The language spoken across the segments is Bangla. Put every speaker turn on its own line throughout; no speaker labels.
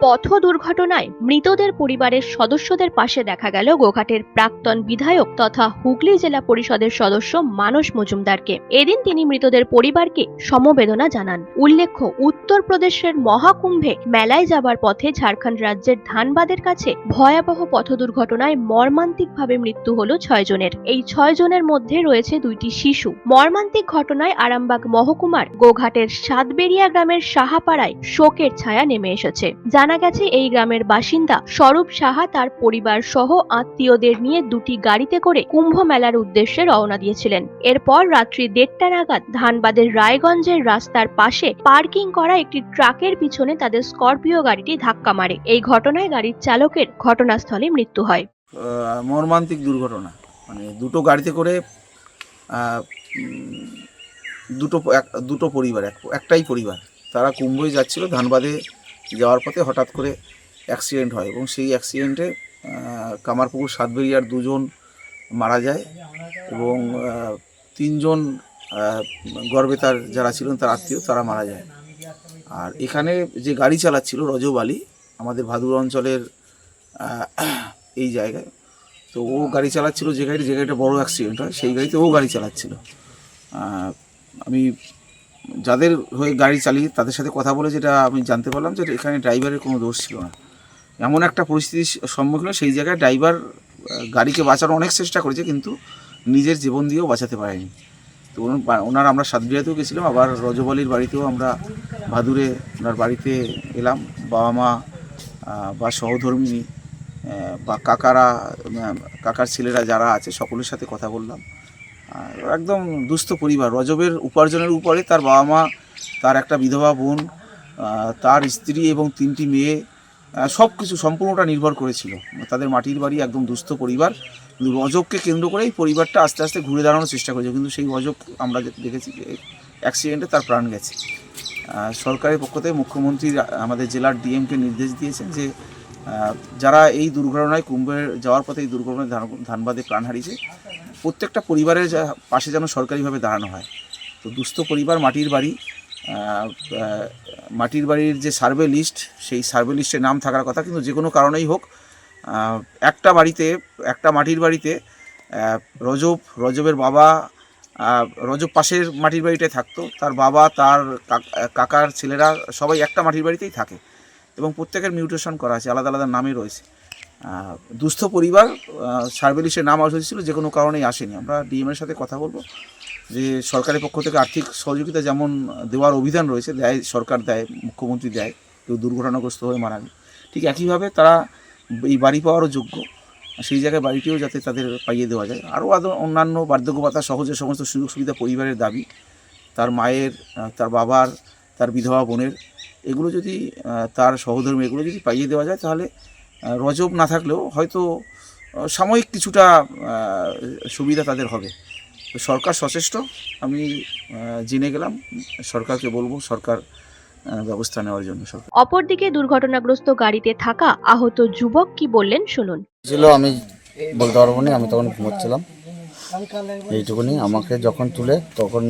পথ দুর্ঘটনায় মৃতদের পরিবারের সদস্যদের পাশে দেখা গেল গোঘাটের প্রাক্তন বিধায়ক তথা হুগলি জেলা পরিষদের সদস্য মানস মজুমদারকে। এদিন তিনি মৃতদের পরিবারকে সমবেদনা জানান। উল্লেখ্য, উত্তরপ্রদেশের মহাকুম্ভে মেলায় যাবার পথে ঝাড়খণ্ড রাজ্যের ধানবাদের কাছে ভয়াবহ পথ দুর্ঘটনায় মর্মান্তিকভাবে মৃত্যু হল ছয় জনের। এই ছয় জনের মধ্যে রয়েছে দুইটি শিশু। মর্মান্তিক ঘটনায় আরামবাগ মহকুমার গোঘাটের সাতবেরিয়া গ্রামের সাহাপাড়ায় শোকের ছায়া নেমে এসেছে। জানা গেছে এই গ্রামের বাসিন্দা স্বরূপ সাহা তার পরিবার সহ আত্মীয়দের নিয়ে দুটি গাড়িতে করে কুম্ভ মেলার উদ্দেশ্যে রওনা দিয়েছিলেন। এরপর রাত্রি দেড়টা নাগাদ ধানবাদের রায়গঞ্জের রাস্তার পাশে পার্কিং করা একটি ট্রাকের পিছনে তাদের স্করপিও গাড়িটি ধাক্কা মারে। এই ঘটনায় গাড়ির চালকের ঘটনাস্থলে মৃত্যু হয়।
মর্মান্তিক দুর্ঘটনা। মানে দুটো গাড়িতে করে দুটো দুটো পরিবার, এক, একটাই পরিবার। তারা কুম্ভই যাচ্ছিল, ধানবাদে যাওয়ার পথে হঠাৎ করে অ্যাক্সিডেন্ট হয় এবং সেই অ্যাক্সিডেন্টে কামারপুকুর সাতবেরিয়ার দুজন মারা যায় এবং তিনজন গর্বে তার যারা ছিলেন তার আত্মীয় তারা মারা যায়। আর এখানে যে গাড়ি চালাচ্ছিল রজব আলী, আমাদের ভাদুর অঞ্চলের এই জায়গায়, তো ও গাড়ি চালাচ্ছিল যে গাড়িটা যে গাড়িটা বড় অ্যাক্সিডেন্ট হয়, সেই গাড়িতে ও গাড়ি চালাচ্ছিল। আমি যাদের হয়ে গাড়ি চালিয়ে তাদের সাথে কথা বলে যেটা আমি জানতে পারলাম যে এখানে ড্রাইভারের কোনো দোষ ছিল না। এমন একটা পরিস্থিতির সম্মুখীন সেই জায়গায় ড্রাইভার গাড়িকে বাঁচানোর অনেক চেষ্টা করেছে কিন্তু নিজের জীবন দিয়েও বাঁচাতে পারেনি। তো ওনার আমরা সাতবিরাতেও গেছিলাম, আবার রজবালির বাড়িতেও আমরা ভাদুরে ওনার বাড়িতে এলাম। বাবা মা বা সহধর্মিনী বা কাকারা কাকার ছেলেরা যারা আছে সকলের সাথে কথা বললাম। একদম দুস্থ পরিবার। রজবের উপার্জনের উপরে তার বাবা মা, তার একটা বিধবা বোন তার স্ত্রী এবং তিনটি মেয়ে সব কিছু সম্পূর্ণটা নির্ভর করেছিল। তাদের মাটির বাড়ি একদম দুস্থ পরিবার। কিন্তু রজবকে কেন্দ্র করেই পরিবারটা আস্তে আস্তে ঘুরে দাঁড়ানোর চেষ্টা করেছে। কিন্তু সেই রজব আমরা দেখেছি অ্যাক্সিডেন্টে তার প্রাণ গেছে। সরকারের পক্ষ থেকে মুখ্যমন্ত্রী, আমাদের জেলার ডিএমকে নির্দেশ দিয়েছেন যে যারা এই দুর্ঘটনায় কুম্ভের যাওয়ার পথে এই দুর্ঘটনায় ধান- ধানবাদে প্রাণ হারিয়েছে, প্রত্যেকটা পরিবারের পাশে যেন সরকারিভাবে দাঁড়ানো হয়। তো দুস্থ পরিবার, মাটির বাড়ি মাটির বাড়ির যে সার্ভে লিস্ট, সেই সার্ভে লিস্টে নাম থাকার কথা কিন্তু যে কোনো কারণেই হোক একটা বাড়িতে, একটা মাটির বাড়িতে রজব, রজবের বাবা রজব পাশের মাটির বাড়িটায় থাকতো, তার বাবা, তার কাকার ছেলেরা সবাই একটা মাটির বাড়িতেই থাকে। এবং প্রত্যেকের মিউটেশন করা আছে, আলাদা আলাদা নামে রয়েছে। দুস্থ পরিবার সার্ভে লিস্টে নাম আসছিল যে কোনো কারণেই আসেনি। আমরা ডিএমের সাথে কথা বলব যে সরকারের পক্ষ থেকে আর্থিক সহযোগিতা যেমন দেওয়ার অভিধান রয়েছে, দেয়, সরকার দেয়, মুখ্যমন্ত্রী দেয়, কেউ দুর্ঘটনাগ্রস্ত হয়ে মারা গেলে। ঠিক একইভাবে তারা এই বাড়ি পাওয়ারও যোগ্য। সেই জায়গায় বাড়িটিও যাতে তাদের পাইয়ে দেওয়া যায়। আরও আদৌ অন্যান্য বার্ধক্য ভাতা সহ যে সমস্ত সুযোগ সুবিধা পরিবারের দাবি, তার মায়ের তার বাবার, তার বিধবা বোনের এগুলো যদি তার সহধর্মী এগুলো যদি পাইয়ে দেওয়া যায় তাহলে রজব না থাকলেও হয়তো সাময়িক কিছুটা সুবিধা তাদের হবে। তো সরকার সচেষ্ট আমি জেনে গেলাম সরকারকে বলব সরকার ব্যবস্থা নেওয়ার জন্য সরকার।
অপরদিকে দুর্ঘটনাগ্রস্ত গাড়িতে থাকা আহত যুবক কি বললেন শুনুন।
ছিল আমি বলতে পারব না আমি তখন ঘুমোচ্ছিলাম। এইটুকুনি আমাকে যখন তুলে তখন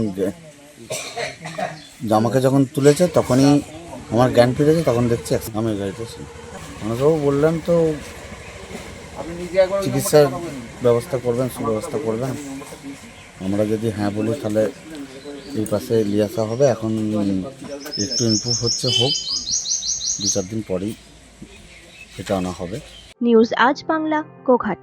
আমাকে যখন তুলেছে তখনই আমার জ্ঞান ফিরেছে তখন দেখছি। আমি গাড়িতে ছিলাম অনেকবাবু বললেন তো, চিকিৎসার ব্যবস্থা করবেন, সুব্যবস্থা করবেন। আমরা যদি হ্যাঁ বলি, তাহলে এই পাশে নিয়ে আসা হবে। এখন একটু ইমপ্রুভ হচ্ছে, হোক। দু চার দিন পরেই এটা আনা হবে।
নিউজ আজ বাংলা, গোঘাট।